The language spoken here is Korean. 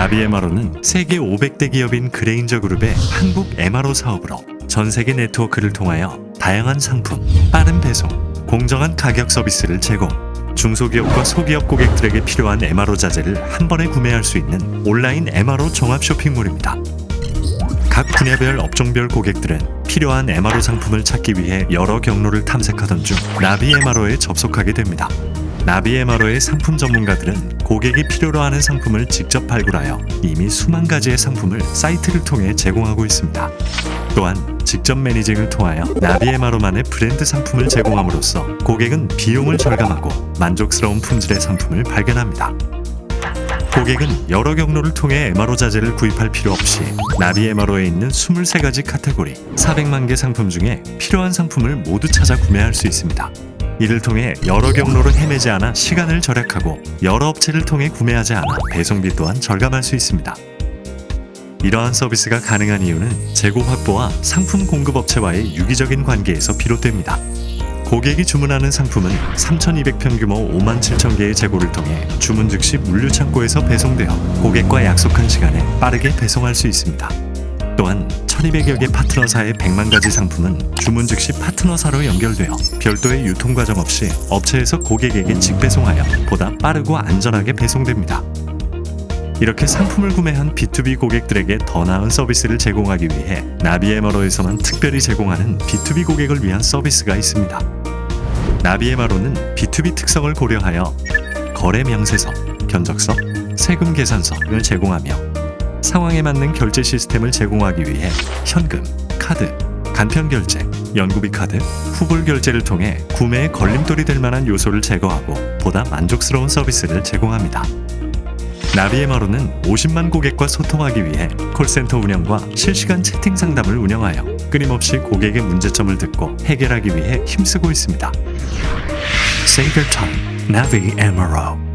나비 MRO는 세계 500대 기업인 그레인저 그룹의 한국 MRO 사업으로 전 세계 네트워크를 통하여 다양한 상품, 빠른 배송, 공정한 가격 서비스를 제공. 중소기업과 소기업 고객들에게 필요한 MRO 자재를 한 번에 구매할 수 있는 온라인 MRO 종합 쇼핑몰입니다. 각 분야별 업종별 고객들은 필요한 MRO 상품을 찾기 위해 여러 경로를 탐색하던 중 나비 MRO에 접속하게 됩니다. 나비 MRO의 상품 전문가들은 고객이 필요로 하는 상품을 직접 발굴하여 이미 수만 가지의 상품을 사이트를 통해 제공하고 있습니다. 또한 직접 매니징을 통하여 나비 MRO만의 브랜드 상품을 제공함으로써 고객은 비용을 절감하고 만족스러운 품질의 상품을 발견합니다. 고객은 여러 경로를 통해 MRO 자재를 구입할 필요 없이 나비 MRO에 있는 23가지 카테고리 400만 개 상품 중에 필요한 상품을 모두 찾아 구매할 수 있습니다. 이를 통해 여러 경로를 헤매지 않아 시간을 절약하고 여러 업체를 통해 구매하지 않아 배송비 또한 절감할 수 있습니다. 이러한 서비스가 가능한 이유는 재고 확보와 상품 공급 업체와의 유기적인 관계에서 비롯됩니다. 고객이 주문하는 상품은 3,200평 규모 5만 7천 개의 재고를 통해 주문 즉시 물류 창고에서 배송되어 고객과 약속한 시간에 빠르게 배송할 수 있습니다. 또한 1,200여 개 파트너사의 100만 가지 상품은 주문 즉시 파트너사로 연결되어 별도의 유통 과정 없이 업체에서 고객에게 직배송하여 보다 빠르고 안전하게 배송됩니다. 이렇게 상품을 구매한 B2B 고객들에게 더 나은 서비스를 제공하기 위해 나비에마로에서만 특별히 제공하는 B2B 고객을 위한 서비스가 있습니다. 나비에마로는 B2B 특성을 고려하여 거래 명세서, 견적서, 세금 계산서 등을 제공하며 상황에 맞는 결제 시스템을 제공하기 위해 현금, 카드, 간편 결제, 연구비 카드, 후불 결제를 통해 구매에 걸림돌이 될 만한 요소를 제거하고 보다 만족스러운 서비스를 제공합니다. 나비에마로는 50만 고객과 소통하기 위해 콜센터 운영과 실시간 채팅 상담을 운영하여 끊임없이 고객의 문제점을 듣고 해결하기 위해 힘쓰고 있습니다. Save your time, Navi Emerald.